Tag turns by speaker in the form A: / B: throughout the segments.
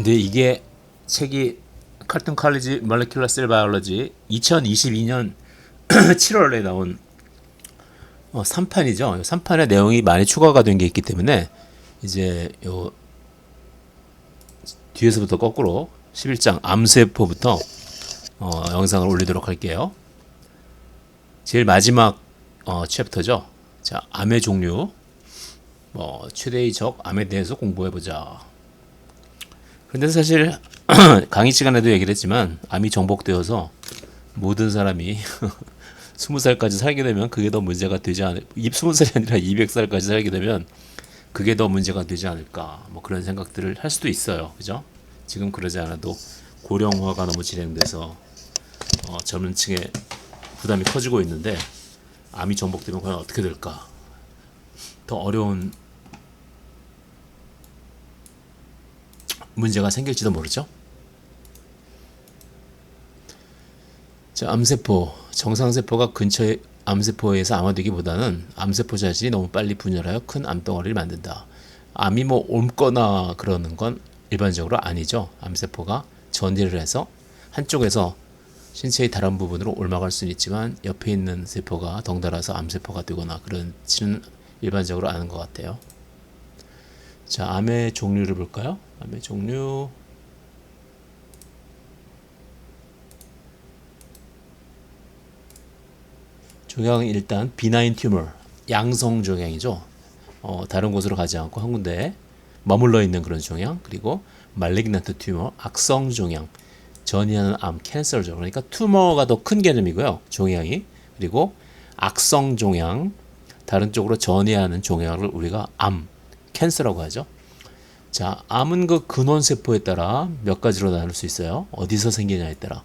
A: 근데 이게 책이 칼튼 칼리지 몰레큘러 셀 바이올로지 2022년 7월에 나온 어, 3판이죠. 3판의 내용이 많이 추가가 된 게 있기 때문에 이제 요 뒤에서부터 거꾸로 11장 암세포부터 어, 영상을 올리도록 할게요. 제일 마지막 어, 챕터죠. 자, 암의 종류. 뭐 최대의 적 암에 대해서 공부해 보자. 근데 사실 강의 시간에도 얘기를 했지만 암이 정복되어서 모든 사람이 20살까지 살게 되면 그게 더 문제가 되지 않을 20살이 아니라 200살까지 살게 되면 그게 더 문제가 되지 않을까 뭐 그런 생각들을 할 수도 있어요. 그죠? 지금 그러지 않아도 고령화가 너무 진행돼서 어, 젊은 층의 부담이 커지고 있는데 암이 정복되면 과연 어떻게 될까? 더 어려운 문제가 생길지도 모르죠. 자, 암세포, 정상세포가 근처의 암세포에서 암화되기보다는 암세포 자신이 너무 빨리 분열하여 큰 암덩어리를 만든다. 암이 뭐 옮거나 그러는 건 일반적으로 아니죠. 암세포가 전이를 해서 한쪽에서 신체의 다른 부분으로 옮아갈 수는 있지만 옆에 있는 세포가 덩달아서 암세포가 되거나 그런지는 일반적으로 아는 것 같아요. 자, 암의 종류를 볼까요? 암의 종류. 종양은 일단 비나인 튜머, 양성 종양이죠. 어, 다른 곳으로 가지 않고 한 군데에 머물러 있는 그런 종양. 그리고 말리그나트 튜머, 악성 종양. 전이하는 암, 캔서죠. 그러니까 튜머가 더 큰 개념이고요. 종양이. 그리고 악성 종양, 다른 쪽으로 전이하는 종양을 우리가 암, 캔서라고 하죠. 자, 암은 그 근원 세포에 따라 몇 가지로 나눌 수 있어요. 어디서 생기냐에 따라.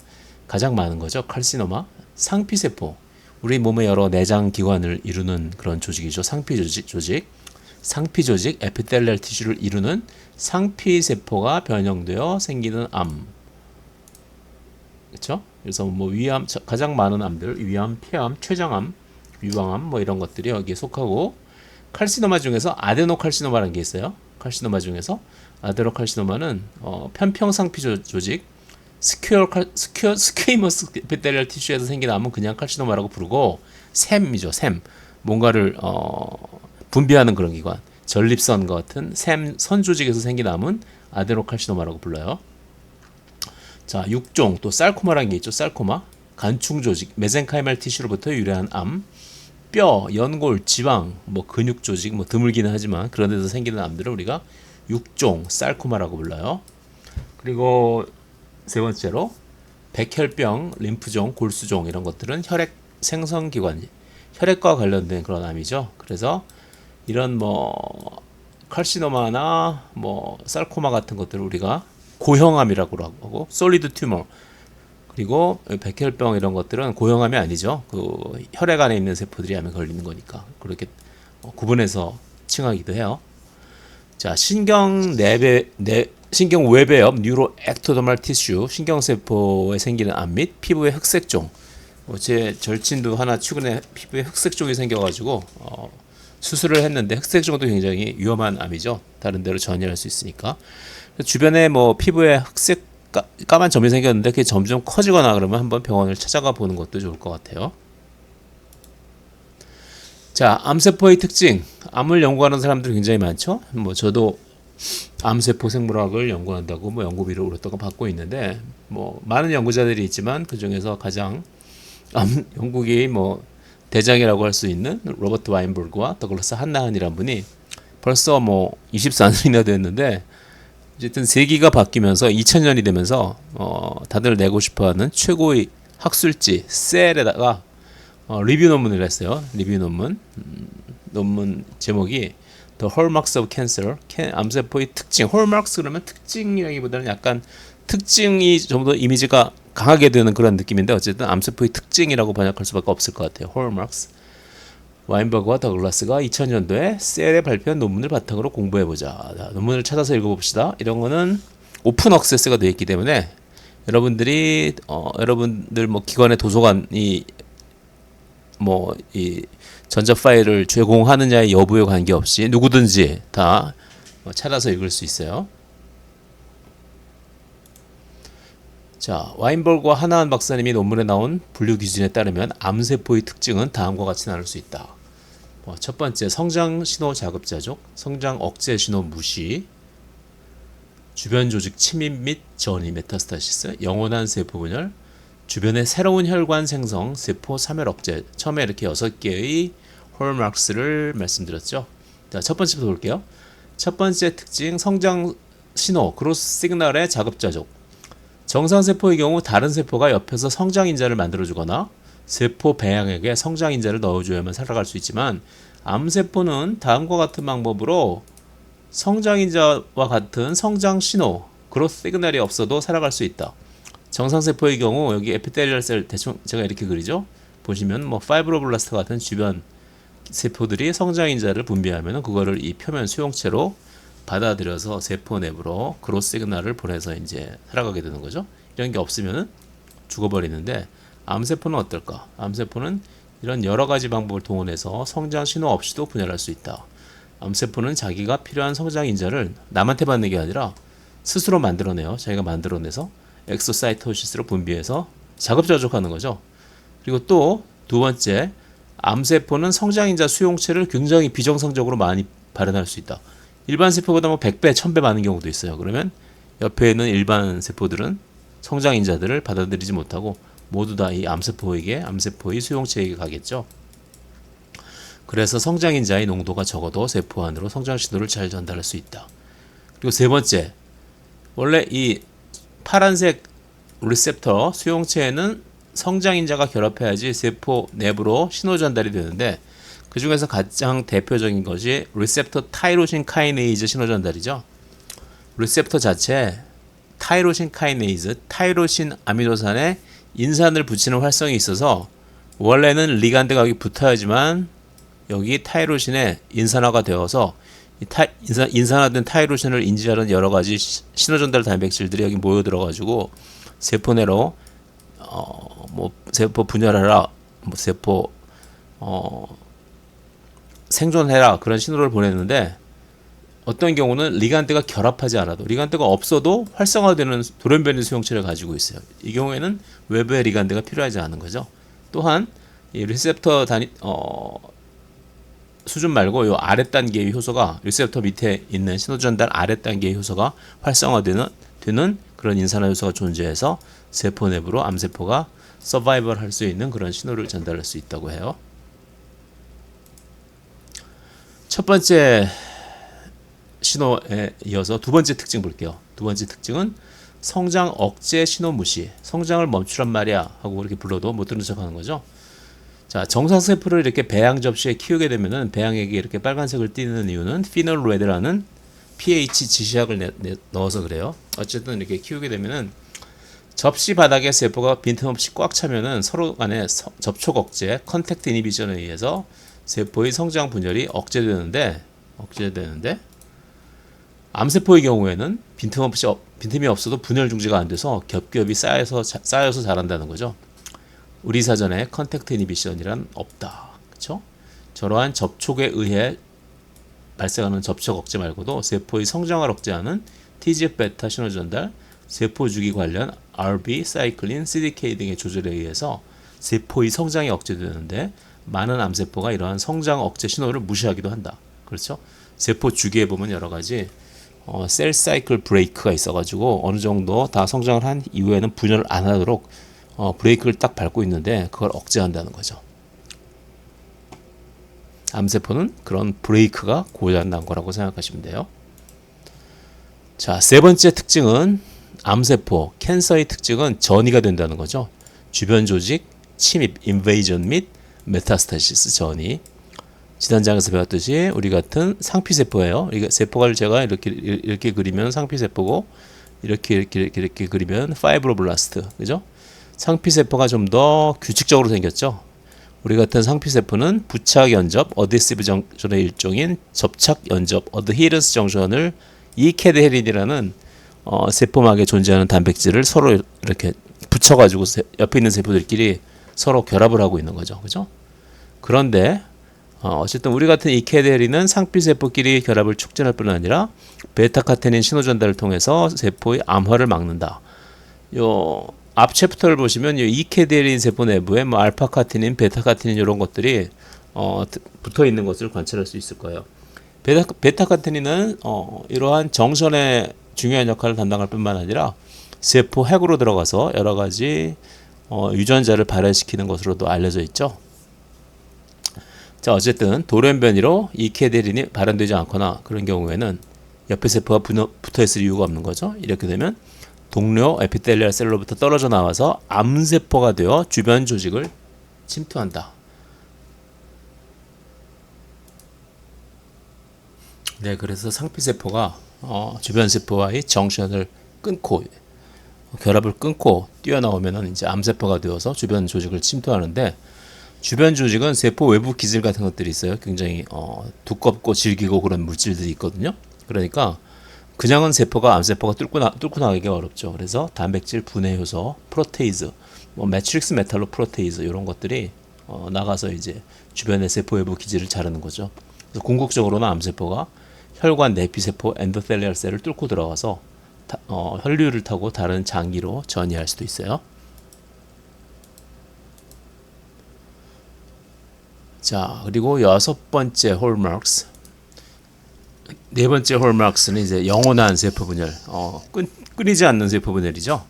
A: 가장 많은 거죠. 칼시노마, 상피 세포. 우리 몸의 여러 내장 기관을 이루는 그런 조직이죠. 상피 조직, 조직. 상피 조직, 에피텔리얼 티슈를 이루는 상피 세포가 변형되어 생기는 암. 그렇죠? 그래서 뭐 위암 가장 많은 암들, 위암, 폐암, 췌장암, 유방암 뭐 이런 것들이 여기에 속하고 칼시노마 중에서 아데노칼시노마라는 게 있어요. 칼시노마 중에서 아데노칼시노마는 어, 편평상피 조직 스퀘어 스퀘이머스 에피텔리얼 티슈에서 생긴 암은 그냥 칼시노마라고 부르고 샘이죠. 샘. 뭔가를 어, 분비하는 그런 기관. 전립선 같은 샘 선 조직에서 생긴 암은 아데노칼시노마라고 불러요. 자, 육종 또 살코마라는 게 있죠. 살코마. 간충 조직, 메센카이말 티슈로부터 유래한 암. 뼈, 연골, 지방, 뭐 근육 조직, 뭐 드물기는 하지만 그런 데서 생기는 암들을 우리가 육종, 살코마라고 불러요. 그리고 세 번째로 백혈병, 림프종, 골수종 이런 것들은 혈액 생성 기관, 혈액과 관련된 그런 암이죠. 그래서 이런 뭐 칼시노마나 뭐 살코마 같은 것들을 우리가 고형암이라고 하고 솔리드 튜머 그리고 백혈병 이런 것들은 고형암이 아니죠. 그 혈액 안에 있는 세포들이 암에 걸리는 거니까 그렇게 구분해서 칭하기도 해요. 자, 신경 내배 내 신경 외배엽 뉴로 액토더말 티슈 신경 세포에 생기는 암 및 피부의 흑색종 어, 제 절친도 하나 최근에 피부에 흑색종이 생겨가지고 어, 수술을 했는데 흑색종도 굉장히 위험한 암이죠. 다른 데로 전이할 수 있으니까 주변에 뭐 피부에 흑색 까 만 점이 생겼는데 그게 점점 커지거나 그러면 한번 병원을 찾아가 보는 것도 좋을 것 같아요. 자, 암세포의 특징. 암을 연구하는 사람들이 굉장히 많죠. 뭐 저도 암세포 생물학을 연구한다고 뭐 연구비를 오랫동안 받고 있는데 뭐 많은 연구자들이 있지만 그 중에서 가장 암 연구계의 뭐 대장이라고 할 수 있는 로버트 와인버그와 더글라스 한나한이란 분이 벌써 뭐 24년이나 됐는데 어쨌든 세기가 바뀌면서 2000년이 되면서 어 다들 내고 싶어하는 최고의 학술지 셀에다가 어 리뷰 논문을 했어요. 리뷰 논문 음, 논문 제목이 The Hallmarks of Cancer, 암세포의 특징. Hallmarks 그러면 특징이라기보다는 약간 특징이 좀 더 이미지가 강하게 되는 그런 느낌인데 어쨌든 암세포의 특징이라고 번역할 수밖에 없을 것 같아요. Hallmarks. 와인버그와 더글라스가 2000년도에 셀에 발표한 논문을 바탕으로 공부해보자. 논문을 찾아서 읽어봅시다. 이런 거는 오픈 억세스가 되어 있기 때문에 여러분들이 어, 여러분들 뭐 기관의 도서관이 뭐 이 전자 파일을 제공하느냐의 여부에 관계없이 누구든지 다뭐 찾아서 읽을 수 있어요. 자, 와인볼과 하나한 박사님이 논문에 나온 분류 기준에 따르면 암세포의 특징은 다음과 같이 나눌 수 있다. 뭐, 첫 번째, 성장 신호 자급자족, 성장 억제 신호 무시, 주변 조직 침입 및 전이 메타스타시스, 영원한 세포 분열, 주변의 새로운 혈관 생성, 세포 사멸 억제. 처음에 이렇게 여섯 개의 홀마크스를 말씀드렸죠. 자, 첫 번째부터 볼게요. 첫 번째 특징, 성장 신호, 크로스 시그널의 자급자족. 정상 세포의 경우 다른 세포가 옆에서 성장 인자를 만들어 주거나 세포 배양액에 성장 인자를 넣어 줘야만 살아갈 수 있지만 암 세포는 다음과 같은 방법으로 성장 인자와 같은 성장 신호, 그로스 시그널이 없어도 살아갈 수 있다. 정상 세포의 경우 여기 에피텔리얼 셀 대충 제가 이렇게 그리죠. 보시면 뭐 파이브로블라스트 같은 주변 세포들이 성장 인자를 분비하면 그거를 이 표면 수용체로 받아들여서 세포 내부로 그로스 시그널을 보내서 이제 살아가게 되는 거죠. 이런 게 없으면은 죽어버리는데 암세포는 어떨까? 암세포는 이런 여러 가지 방법을 동원해서 성장 신호 없이도 분열할 수 있다. 암세포는 자기가 필요한 성장 인자를 남한테 받는 게 아니라 스스로 만들어내요. 자기가 만들어내서 엑소사이토시스로 분비해서 자급자족하는 거죠. 그리고 또 두 번째, 암세포는 성장인자 수용체를 굉장히 비정상적으로 많이 발현할 수 있다. 일반 세포보다 뭐 100배, 1000배 많은 경우도 있어요. 그러면 옆에 있는 일반 세포들은 성장인자들을 받아들이지 못하고 모두 다 이 암세포에게, 암세포의 수용체에게 가겠죠. 그래서 성장인자의 농도가 적어도 세포 안으로 성장 신호를 잘 전달할 수 있다. 그리고 세 번째, 원래 이 파란색 리셉터 수용체에는 성장인자가 결합해야지 세포 내부로 신호 전달이 되는데 그 중에서 가장 대표적인 것이 리셉터 타이로신 카이네이즈 신호 전달이죠. 리셉터 자체 타이로신 카이네이즈, 타이로신 아미노산에 인산을 붙이는 활성이 있어서 원래는 리간드가 여기 붙어야지만 여기 타이로신에 인산화가 되어서 이 타, 인산, 인산화된 타이로신을 인지하는 여러 가지 신호 전달 단백질들이 여기 모여 들어가지고 세포 내로 어 뭐 세포 분열하라, 뭐 세포 어 생존해라 그런 신호를 보냈는데 어떤 경우는 리간드가 결합하지 않아도 리간드가 없어도 활성화되는 돌연변이 수용체를 가지고 있어요. 이 경우에는 외부의 리간드가 필요하지 않은 거죠. 또한 이 리셉터 단위 어 수준 말고 요 아래 단계의 효소가 리셉터 밑에 있는 신호 전달 아래 단계의 효소가 활성화되는 되는 그런 인산화 효소가 존재해서 세포 내부로 암세포가 서바이벌 할 수 있는 그런 신호를 전달할 수 있다고 해요. 첫 번째 신호에 이어서 두 번째 특징 볼게요. 두 번째 특징은 성장 억제 신호 무시. 성장을 멈추란 말이야 하고 이렇게 불러도 못 듣는 척하는 거죠. 자, 정상 세포를 이렇게 배양 접시에 키우게 되면은 배양액이 이렇게 빨간색을 띠는 이유는 피놀 레드라는 pH 지시약을 내, 내, 넣어서 그래요. 어쨌든 이렇게 키우게 되면은 접시 바닥에 세포가 빈틈없이 꽉 차면은 서로 간의 서, 접촉 억제, 컨택트 이니비전에 의해서 세포의 성장 분열이 억제되는데 억제되는데 암세포의 경우에는 빈틈없이 빈틈이 없어도 분열 중지가 안 돼서 겹겹이 쌓여서 자, 쌓여서 자란다는 거죠. 우리 사전에 컨택트 이니비션이란 없다. 그렇죠? 저러한 접촉에 의해 발생하는 접촉 억제 말고도 세포의 성장을 억제하는 TGF 베타 신호 전달, 세포 주기 관련 RB, 사이클린, CDK 등의 조절에 의해서 세포의 성장이 억제되는데 많은 암세포가 이러한 성장 억제 신호를 무시하기도 한다. 그렇죠? 세포 주기에 보면 여러 가지 어, 셀 사이클 브레이크가 있어가지고 어느 정도 다 성장을 한 이후에는 분열을 안 하도록 어, 브레이크를 딱 밟고 있는데 그걸 억제한다는 거죠. 암세포는 그런 브레이크가 고장난 거라고 생각하시면 돼요. 자, 세 번째 특징은 암세포, 캔서의 특징은 전이가 된다는 거죠. 주변 조직, 침입, 인베이전 및 메타스타시스 전이. 지단장에서 배웠듯이 우리 같은 상피세포예요. 이게 세포가 제가 이렇게 이렇게 그리면 상피세포고 이렇게 이렇게 이렇게, 이렇게 그리면 파이브로블라스트. 그죠? 상피세포가 좀 더 규칙적으로 생겼죠. 우리 같은 상피세포는 부착 연접, 어디시브 정션의 일종인 접착 연접, 어드히런스 정션을 이케드헤린이라는 어, 세포막에 존재하는 단백질을 서로 이렇게 붙여가지고 옆에 있는 세포들끼리 서로 결합을 하고 있는 거죠. 그죠? 그런데 어, 어쨌든 우리 같은 이케데리는 상피 세포끼리 결합을 촉진할 뿐 아니라 베타카테닌 신호 전달을 통해서 세포의 암화를 막는다. 요 앞 챕터를 보시면 이 이케데린 세포 내부에 뭐 알파카티닌, 베타카티닌 이런 것들이 어, 붙어 있는 것을 관찰할 수 있을 거예요. 베타, 베타카티닌은 어, 이러한 정선에 중요한 역할을 담당할 뿐만 아니라 세포 핵으로 들어가서 여러 가지 어, 유전자를 발현시키는 것으로도 알려져 있죠. 자 어쨌든 돌연변이로 이케데린이 발현되지 않거나 그런 경우에는 옆에 세포가 붙어 있을 이유가 없는 거죠. 이렇게 되면 동료 에피텔리알 셀로부터 떨어져 나와서 암세포가 되어 주변 조직을 침투한다. 네, 그래서 상피세포가 어, 주변 세포와의 정션을 끊고 결합을 끊고 뛰어나오면은 이제 암세포가 되어서 주변 조직을 침투하는데 주변 조직은 세포 외부 기질 같은 것들이 있어요. 굉장히 어, 두껍고 질기고 그런 물질들이 있거든요. 그러니까 그냥은 세포가 암세포가 뚫고, 나, 뚫고 나가기 어렵죠. 그래서 단백질 분해 효소, 프로테이즈, 뭐 매트릭스 메탈로 프로테이즈 이런 것들이 어, 나가서 이제 주변의 세포 외부 기질을 자르는 거죠. 그래서 궁극적으로는 암세포가 혈관 내피세포 엔도텔리알 셀을 뚫고 들어가서 타, 어, 혈류를 타고 다른 장기로 전이할 수도 있어요. 자, 그리고 여섯 번째 홀마크스. 네 번째 홀마크스는 이제 영원한 세포 분열. 어, 끊, 끊이지 않는 세포 분열이죠.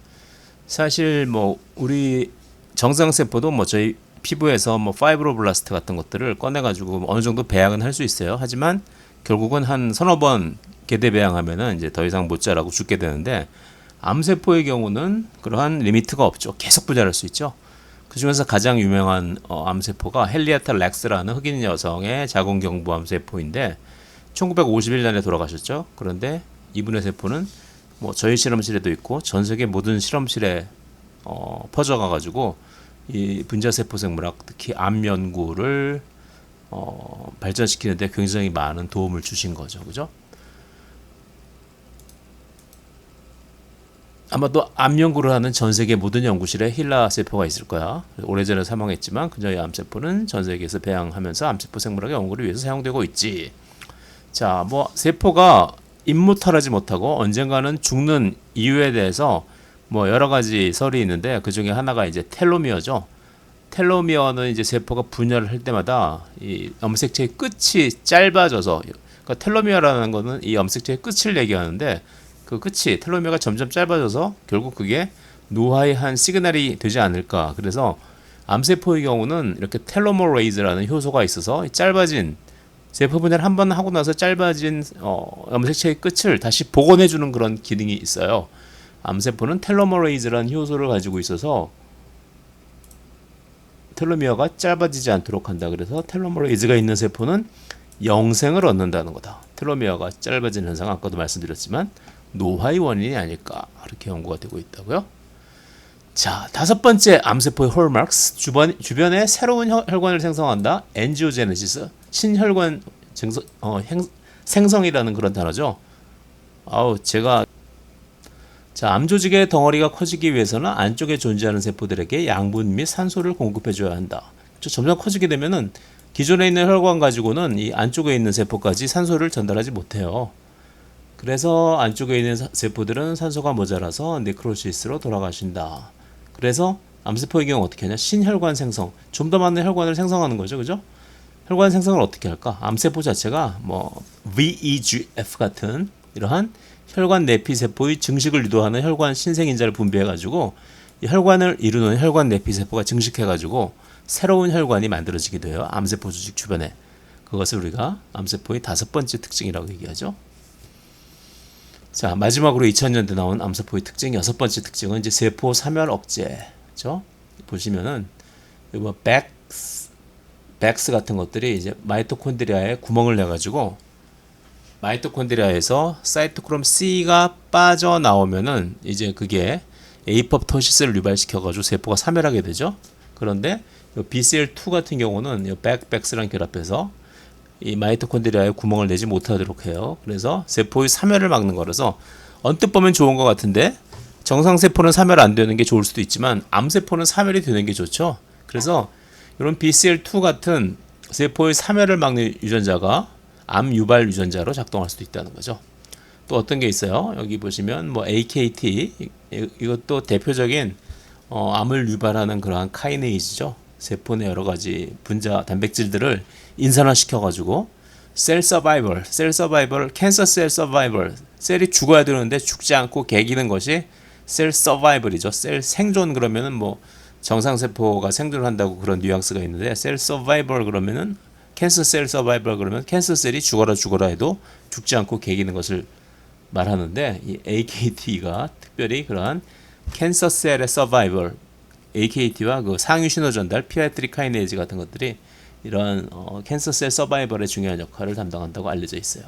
A: 사실 뭐 우리 정상 세포도 뭐 저희 피부에서 뭐 파이브로블라스트 같은 것들을 꺼내 가지고 어느 정도 배양은 할 수 있어요. 하지만 결국은 한 서너 번 개대 배양하면은 이제 더 이상 못 자라고 죽게 되는데 암세포의 경우는 그러한 리미트가 없죠. 계속 분열할 수 있죠. 그 중에서 가장 유명한 어, 암세포가 헬리아타 렉스라는 흑인 여성의 자궁경부 암세포인데 1951년에 돌아가셨죠. 그런데 이분의 세포는 뭐 저희 실험실에도 있고 전 세계 모든 실험실에 어, 퍼져가 가지고 이 분자세포 생물학 특히 암 연구를 어, 발전시키는데 굉장히 많은 도움을 주신 거죠. 그죠? 아마도 암 연구를 하는 전 세계 모든 연구실에 힐라 세포가 있을 거야. 오래전에 사망했지만 그녀의 암세포는 전 세계에서 배양하면서 암세포 생물학의 연구를 위해서 사용되고 있지. 자, 뭐 세포가 임무탈하지 못하고 언젠가는 죽는 이유에 대해서 뭐 여러 가지 설이 있는데 그 중에 하나가 이제 텔로미어죠. 텔로미어는 이제 세포가 분열을 할 때마다 이 염색체의 끝이 짧아져서 그러니까 텔로미어라는 거는 이 염색체의 끝을 얘기하는데 그 끝이 텔로미어가 점점 짧아져서 결국 그게 노화의 한 시그널이 되지 않을까. 그래서 암세포의 경우는 이렇게 텔로모레이즈라는 효소가 있어서 짧아진 세포 분해를 한 번 하고 나서 짧아진 어, 염색체의 끝을 다시 복원해 주는 그런 기능이 있어요. 암세포는 텔로모레이즈라는 효소를 가지고 있어서 텔로미어가 짧아지지 않도록 한다. 그래서 텔로모레이즈가 있는 세포는 영생을 얻는다는 거다. 텔로미어가 짧아지는 현상 아까도 말씀드렸지만 노화의 원인이 아닐까 그렇게 연구가 되고 있다고요. 자 다섯 번째 암세포의 홀마크스 주변 주변에 새로운 혈관을 생성한다. 엔지오제네시스 신혈관 증서, 어, 행, 생성이라는 그런 단어죠. 아우 제가 자, 암 조직의 덩어리가 커지기 위해서는 안쪽에 존재하는 세포들에게 양분 및 산소를 공급해 줘야 한다. 점점 커지게 되면은 기존에 있는 혈관 가지고는 이 안쪽에 있는 세포까지 산소를 전달하지 못해요. 그래서 안쪽에 있는 세포들은 산소가 모자라서 네크로시스로 돌아가신다. 그래서 암세포의 경우 어떻게 하냐? 신혈관 생성, 좀 더 많은 혈관을 생성하는 거죠, 그죠? 혈관 생성을 어떻게 할까? 암세포 자체가 뭐 VEGF 같은 이러한 혈관 내피 세포의 증식을 유도하는 혈관 신생인자를 분비해 가지고 혈관을 이루는 혈관 내피 세포가 증식해 가지고 새로운 혈관이 만들어지게 돼요. 암세포 조직 주변에. 그것을 우리가 암세포의 다섯 번째 특징이라고 얘기하죠. 자, 마지막으로 2000년대 나온 암세포의 특징 여섯 번째 특징은 이제 세포 사멸 억제죠. 보시면은 뭐 백스 백스 같은 것들이 이제 마이토콘드리아에 구멍을 내 가지고 마이토콘드리아에서 사이토크롬 C가 빠져 나오면은 이제 그게 에이퍼토시스를 유발시켜 가지고 세포가 사멸하게 되죠. 그런데 BCL2 같은 경우는 백백스랑 결합해서 이 마이토콘드리아에 구멍을 내지 못하도록 해요. 그래서 세포의 사멸을 막는 거라서 언뜻 보면 좋은 것 같은데 정상 세포는 사멸 안 되는 게 좋을 수도 있지만 암 세포는 사멸이 되는 게 좋죠. 그래서 이런 BCL2 같은 세포의 사멸을 막는 유전자가 암 유발 유전자로 작동할 수도 있다는 거죠. 또 어떤 게 있어요? 여기 보시면 뭐 AKT 이것도 대표적인 어, 암을 유발하는 그러한 카이네이즈죠. 세포 내 여러 가지 분자 단백질들을 인산화시켜 가지고 셀 서바이벌, 셀 서바이벌, 캔서 셀 서바이벌. 셀이 죽어야 되는데 죽지 않고 개기는 것이 셀 서바이벌이죠. 셀 생존 그러면은 뭐 정상 세포가 생존한다고 그런 뉘앙스가 있는데 셀 서바이벌 그러면은 캔서 셀 서바이벌 그러면 캔서 셀이 죽어라 죽어라 해도 죽지 않고 개기는 것을 말하는데 이 AKT가 특별히 그러한 캔서 셀의 서바이벌 AKT와 그 상위 신호 전달 피아트리 카이네이즈 같은 것들이 이런 어, 캔서 셀 서바이벌의 중요한 역할을 담당한다고 알려져 있어요.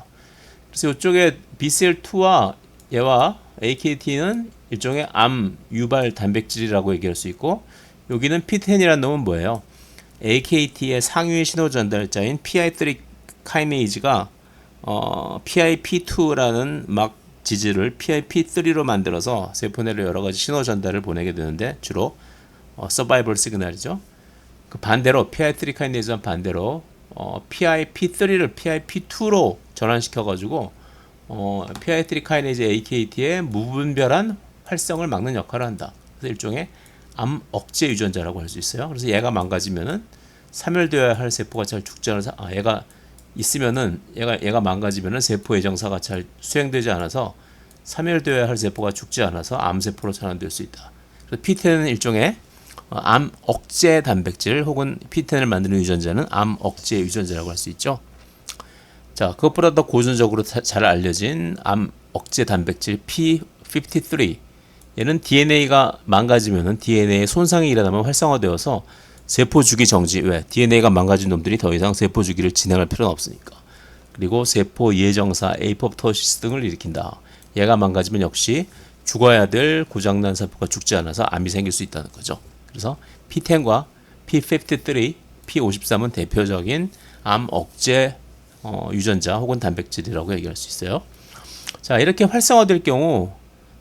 A: 그래서 이쪽에 BCL2와 얘와 AKT는 일종의 암 유발 단백질이라고 얘기할 수 있고 여기는 P10이라는 놈은 뭐예요? AKT의 상위 신호 전달자인 PI3 카이네이즈가 어, PIP2라는 막 지질을 PIP3로 만들어서 세포 내로 여러 가지 신호 전달을 보내게 되는데 주로 어, 서바이벌 시그널이죠. 그 반대로 PI3 카이네이즈와 반대로 어, PIP3를 PIP2로 전환시켜 가지고 어, PI3 카이네이즈 AKT의 무분별한 활성을 막는 역할을 한다. 그래서 일종의 암 억제 유전자라고 할 수 있어요. 그래서 얘가 망가지면은 사멸되어야 할 세포가 잘 죽지 않아서 아 얘가 있으면은 얘가 얘가 망가지면은 세포 예정사가 잘 수행되지 않아서 사멸되어야 할 세포가 죽지 않아서 암 세포로 전환될 수 있다. 그래서 P10은 일종의 어, 암 억제 단백질 혹은 P10을 만드는 유전자는 암 억제 유전자라고 할 수 있죠. 자, 그것보다 더 고전적으로 자- 잘 알려진 암 억제 단백질 P53. 얘는 DNA가 망가지면은 DNA 손상이 일어나면 활성화되어서 세포 주기 정지. 왜? DNA가 망가진 놈들이 더 이상 세포 주기를 진행할 필요는 없으니까. 그리고 세포 예정사 에이포토시스 등을 일으킨다. 얘가 망가지면 역시 죽어야 될 고장난 세포가 죽지 않아서 암이 생길 수 있다는 거죠. 그래서 P10과 P53, P53은 대표적인 암 억제 어, 유전자 혹은 단백질이라고 얘기할 수 있어요. 자, 이렇게 활성화될 경우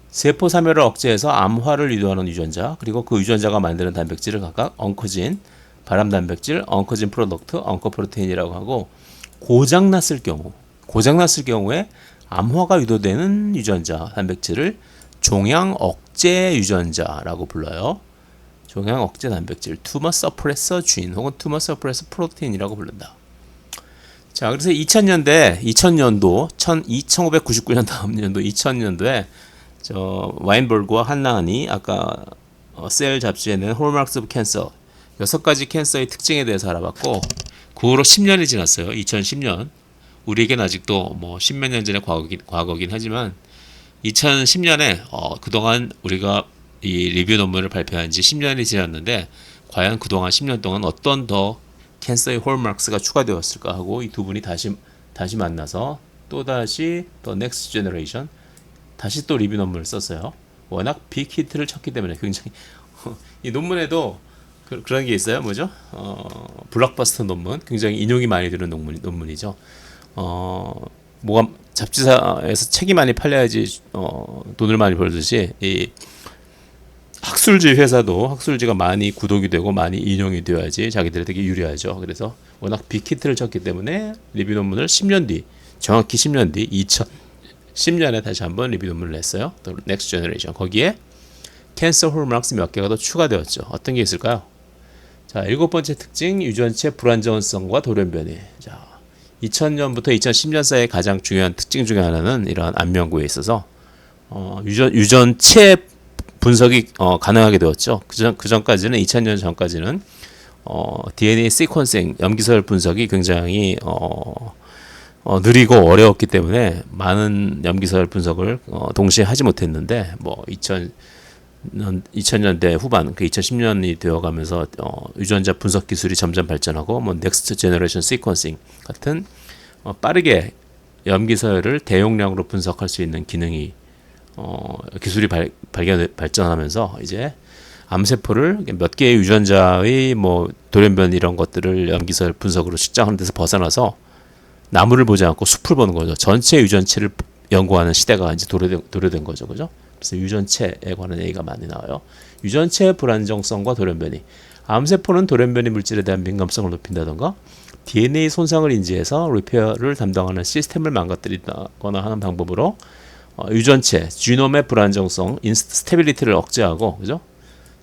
A: 세포 사멸을 억제해서 암화를 유도하는 유전자, 그리고 그 유전자가 만드는 단백질을 각각 엉커진, 발암 단백질, 엉커진 프로덕트, 엉커 프로테인이라고 하고 고장 났을 경우, 고장 났을 경우에 암화가 유도되는 유전자 단백질을 종양 억제 유전자라고 불러요. 종양 억제 단백질, 투머 서프레서 쥔 혹은 투머 서프레서 프로테인이라고 부른다. 자, 그래서 2000년대, 2000년도, 1999년 다음 연도 2000년도에 저 와인버그와 한나은이 아까 어, 셀 잡지에 낸 홀마크스 오브 캔서 여섯 가지 캔서의 특징에 대해서 알아봤고 그 후로 10년이 지났어요. 2010년. 우리에겐 아직도 뭐 십몇 년 전의 과거긴, 과거긴 하지만 2010년에 어, 그동안 우리가 이 리뷰 논문을 발표한 지 10년이 지났는데 과연 그동안 10년 동안 어떤 더 캔서의 홀마크스가 추가되었을까 하고 이 두 분이 다시 다시 만나서 또 다시 더 넥스트 제너레이션 다시 또 리뷰 논문을 썼어요. 워낙 빅 히트를 쳤기 때문에 굉장히 이 논문에도 그, 런게 있어요. 뭐죠? 어, 블록버스터 논문. 굉장히 인용이 많이 되는 논문, 논문이죠. 어, 뭐가 잡지사에서 책이 많이 팔려야지 어, 돈을 많이 벌듯이 이 학술지 회사도 학술지가 많이 구독이 되고 많이 인용이 되어야지 자기들에게 유리하죠. 그래서 워낙 빅히트를 쳤기 때문에 리뷰 논문을 10년 뒤, 정확히 10년 뒤 2010년에 다시 한번 리뷰 논문을 냈어요. 또 넥스트 제너레이션. 거기에 캔서 홀마크스 몇 개가 더 추가되었죠. 어떤 게 있을까요? 자, 일곱 번째 특징 유전체 불안정성과 돌연변이. 자, 2000년부터 2010년 사이의 가장 중요한 특징 중에 하나는 이러한 안면구에 있어서 어, 유전 유전체 분석이 어, 가능하게 되었죠. 그전 그 전까지는 2000년 전까지는 어, DNA 시퀀싱 염기서열 분석이 굉장히 어, 어, 느리고 어려웠기 때문에 많은 염기서열 분석을 어, 동시에 하지 못했는데 뭐 2000, 2000년대 후반, 그 2010년이 되어가면서 어, 유전자 분석 기술이 점점 발전하고 뭐 넥스트 제너레이션 시퀀싱 같은 어, 빠르게 염기서열을 대용량으로 분석할 수 있는 기능이 어, 기술이 발, 발견 발전하면서 이제 암세포를 몇 개의 유전자의 뭐 돌연변 이런 것들을 염기서열 분석으로 측정하는 데서 벗어나서 나무를 보지 않고 숲을 보는 거죠. 전체 유전체를 연구하는 시대가 이제 도래된, 도래된 거죠, 그죠? 그래서 유전체에 관한 얘기가 많이 나와요. 유전체의 불안정성과 돌연변이. 암세포는 돌연변이 물질에 대한 민감성을 높인다던가 DNA 손상을 인지해서 리페어를 담당하는 시스템을 망가뜨리거나 하는 방법으로 어, 유전체, 지놈의 불안정성, 인스테빌리티를 억제하고, 그죠?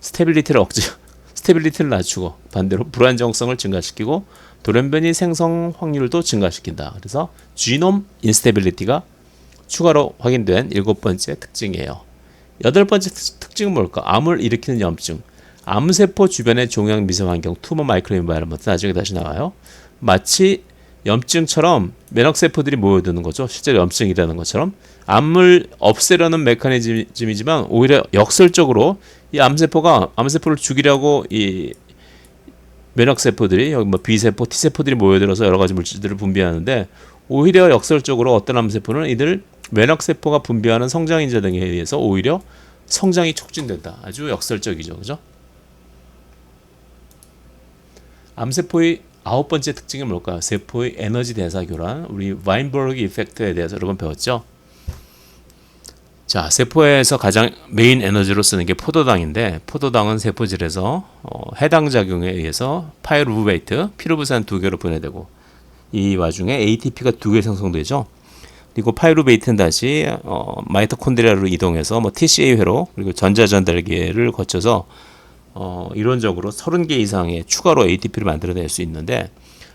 A: 스테빌리티를 억제 스테빌리티를 낮추고 반대로 불안정성을 증가시키고 돌연변이 생성 확률도 증가시킨다. 그래서 지놈 인스테빌리티가 추가로 확인된 일곱 번째 특징이에요. 여덟 번째 특- 특징은 뭘까? 암을 일으키는 염증. 암세포 주변의 종양 미세 환경, 투머 마이크로 인바이러먼트 나중에 다시 나와요. 마치 염증처럼 면역 세포들이 모여드는 거죠. 실제로 염증이라는 것처럼 암을 없애려는 메커니즘이지만 오히려 역설적으로 이 암세포가 암세포를 죽이려고 이 면역 세포들이 여기 뭐 B 세포, T 세포들이 모여들어서 여러 가지 물질들을 분비하는데 오히려 역설적으로 어떤 암세포는 이들 면역 세포가 분비하는 성장 인자 등에 의해서 오히려 성장이 촉진된다. 아주 역설적이죠. 그죠? 암세포의 아홉 번째 특징이 뭘까요? 세포의 에너지 대사 교란. 우리 와인버그 이펙트에 대해서 여러 번 배웠죠. 자, 세포에서 가장 메인 에너지로 쓰는 게 포도당인데 포도당은 세포질에서 어, 해당 작용에 의해서 파이루베이트, 피루부산 두 개로 분해되고 이 와중에 ATP가 두 개 생성되죠. 그리고 파이루베이트는 다시 어, 마이토콘드리아로 이동해서 뭐 TCA 회로 그리고 전자전달계를 거쳐서 어, 이론적으로 30개 이상의 추가로 ATP를 만들어낼 수 있는데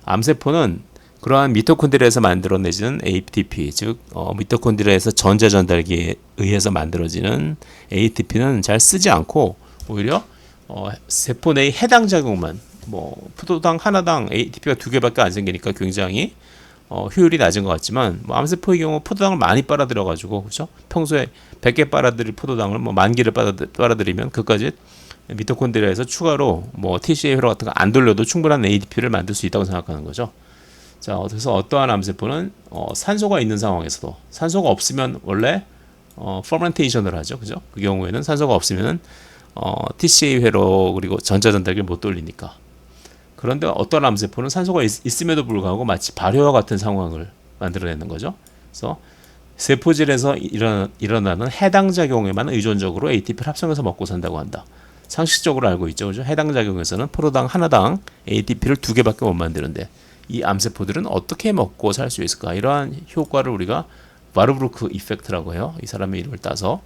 A: 암세포는 그러한 미토콘드리아에서 만들어내지는 ATP 즉 어, 미토콘드리아에서 전자 전달기에 의해서 만들어지는 ATP는 잘 쓰지 않고 오히려 어, 세포 내의 해당 작용만 뭐 포도당 하나당 ATP가 두 개밖에 안 생기니까 굉장히 어, 효율이 낮은 것 같지만 뭐 암세포의 경우 포도당을 많이 빨아들여 가지고 그죠? 평소에 100개 빨아들일 포도당을 뭐 만 개를 빨아들, 빨아들이면 그까지 미토콘드리아에서 추가로 뭐 TCA 회로 같은 거 안 돌려도 충분한 ATP를 만들 수 있다고 생각하는 거죠. 자, 그래서 어떠한 암세포는 어, 산소가 있는 상황에서도 산소가 없으면 원래 어, 퍼멘테이션을 하죠, 그죠? 그 경우에는 산소가 없으면 어, TCA 회로 그리고 전자 전달기를 못 돌리니까. 그런데 어떤 암세포는 산소가 있, 음에도 불구하고 마치 발효와 같은 상황을 만들어내는 거죠. 그래서 세포질에서 일어나, 일어나는 해당 작용에만 의존적으로 ATP를 합성해서 먹고 산다고 한다. 상식적으로 알고 있죠. 그죠? 해당 작용에서는 포도당 하나당 ATP를 두 개밖에 못 만드는데 이 암세포들은 어떻게 먹고 살 수 있을까? 이러한 효과를 우리가 바르브루크 이펙트라고 해요. 이 사람의 이름을 따서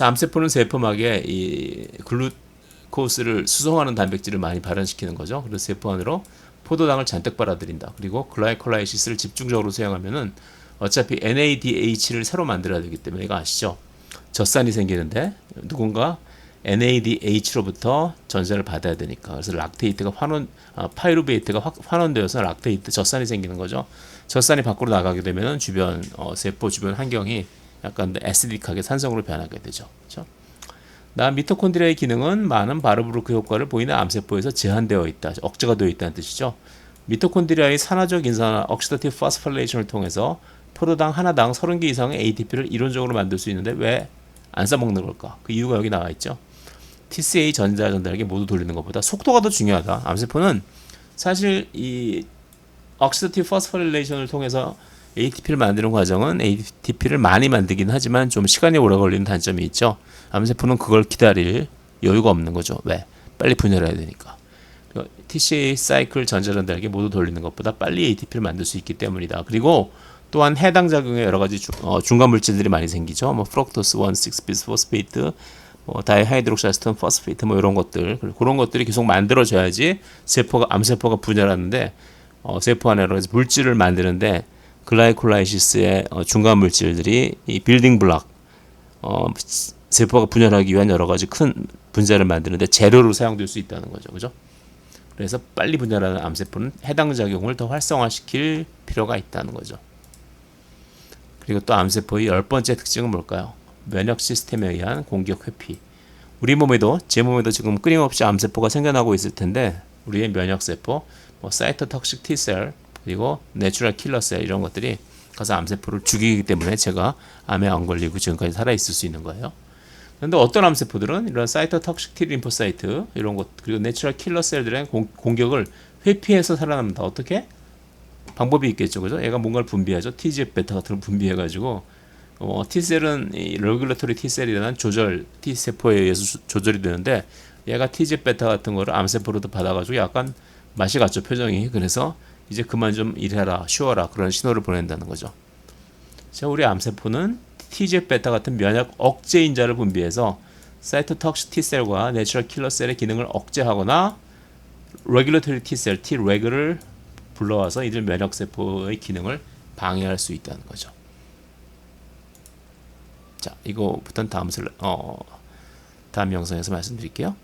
A: 암세포는 세포막에 이 글루코스를 수송하는 단백질을 많이 발현시키는 거죠. 그래서 세포 안으로 포도당을 잔뜩 빨아들인다. 그리고 글라이콜라이시스를 집중적으로 수행하면은 어차피 NADH를 새로 만들어야 되기 때문에 이거 아시죠? 젖산이 생기는데 누군가 NADH로부터 전자를 받아야 되니까 그래서 락테이트가 환원 아, 파이루베이트가 확, 환원되어서 락테이트 젖산이 생기는 거죠. 젖산이 밖으로 나가게 되면 주변 어, 세포 주변 환경이 약간 애시딕하게 산성으로 변하게 되죠. 그렇죠? 나 미토콘드리아의 기능은 많은 바르브루크 효과를 보이는 암세포에서 제한되어 있다. 억제가 되어 있다는 뜻이죠. 미토콘드리아의 산화적 인산화 옥시다티브 파스팔레이션을 통해서 포도당 하나당 30개 이상의 ATP를 이론적으로 만들 수 있는데 왜 안 써먹는 걸까? 그 이유가 여기 나와 있죠. TCA 전자 전달기 모두 돌리는 것보다 속도가 더 중요하다. 암세포는 사실 이 옥시다티브 파스팔레이션을 통해서 ATP를 만드는 과정은 ATP를 많이 만들긴 하지만 좀 시간이 오래 걸리는 단점이 있죠. 암세포는 그걸 기다릴 여유가 없는 거죠. 왜? 빨리 분열해야 되니까. TCA 사이클 전자전달기 모두 돌리는 것보다 빨리 ATP를 만들 수 있기 때문이다. 그리고 또한 해당 작용에 여러 가지 주, 어, 중간 물질들이 많이 생기죠. 뭐 프록토스 1, 6비스 포스페이트, 뭐 다이하이드록시아스톤 포스페이트 뭐 이런 것들 그런 것들이 계속 만들어져야지 세포가 암세포가 분열하는데 어, 세포 안에 여러 가지 물질을 만드는데 글라이콜라이시스의 어, 중간 물질들이 이 빌딩 블락 어, 세포가 분열하기 위한 여러 가지 큰 분자를 만드는데 재료로 사용될 수 있다는 거죠. 그죠? 그래서 빨리 분열하는 암세포는 해당 작용을 더 활성화시킬 필요가 있다는 거죠. 그리고 또 암세포의 열 번째 특징은 뭘까요? 면역 시스템에 의한 공격 회피. 우리 몸에도 제 몸에도 지금 끊임없이 암세포가 생겨나고 있을 텐데 우리의 면역 세포, 뭐 사이토톡식 T셀 그리고 내추럴 킬러셀 이런 것들이 가서 암세포를 죽이기 때문에 제가 암에 안 걸리고 지금까지 살아 있을 수 있는 거예요. 그런데 어떤 암세포들은 이런 사이토톡식 T 림포사이트 이런 것 그리고 내추럴 킬러 셀들의 공격을 회피해서 살아납니다. 어떻게? 방법이 있겠죠, 그죠? 얘가 뭔가를 분비하죠. TGF 베타 같은 걸 분비해 가지고 어, T셀은 이 레귤러토리 T셀이라는 조절 T 세포에 의해서 조절이 되는데 얘가 TGF 베타 같은 거를 암세포로도 받아 가지고 약간 맛이 갔죠 표정이. 그래서 이제 그만 좀 일해라, 쉬어라 그런 신호를 보낸다는 거죠. 자, 우리 암세포는 TGF 베타 같은 면역 억제 인자를 분비해서 사이토톡시 T셀과 내추럴 킬러 셀의 기능을 억제하거나 레귤러토리 T셀, T레그를 불러와서 이들 면역 세포의 기능을 방해할 수 있다는 거죠. 자, 이거부터는 다음 슬라, 어, 다음 영상에서 말씀드릴게요.